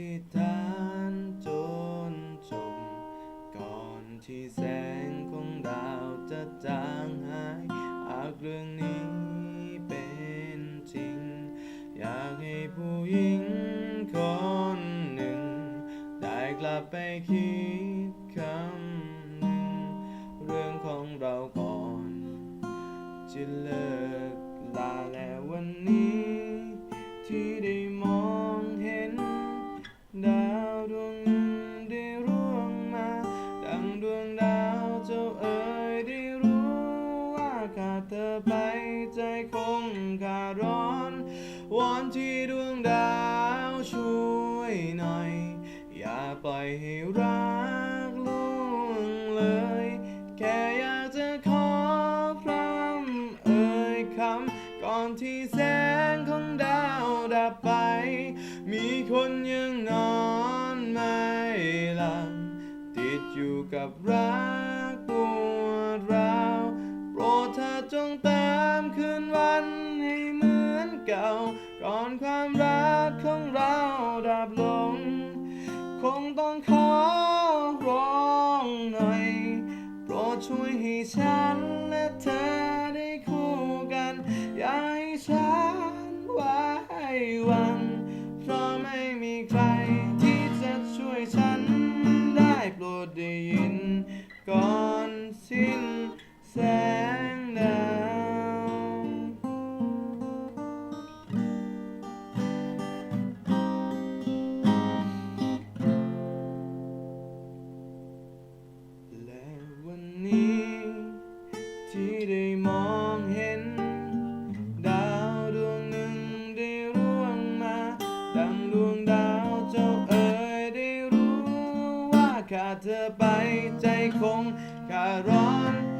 ธิษฐานจนจมก่อนที่แสงของดาวจะจางหายหากเรื่องนี้เป็นจริง อยากให้ผู้หญิงคนหนึ่ง ได้กลับไปคิดคำหนึ่ง เรื่องของเราก่อนจะเลิกลาแล้ววันนี้ที่ได้มอง เอ๋ยได้รู้ว่าขาดเธอไปใจคงขาร้อนวอนที่ดวงดาวช่วยหน่อย อย่าปล่อยให้รักล่วงเลย แค่อยากจะขอพร่ำเอ่ยคำก่อนที่แสงของดาวดับไป มีคนยังนอนไม่หลับติดอยู่กับรัก จงติมคืนวันให้เหมือนเก่า ก่อนความรักของเราดับลง คงต้องขอร้องหน่อย โปรดช่วยให้ฉันและเธอได้คู่กัน อย่าให้ฉันไว้วัน เพราะไม่มีใครที่จะช่วยฉันได้โปรดได้ยิน ก่อนสิ้นแสง ขาดเธอไปใจคงขาดร้อนร้อน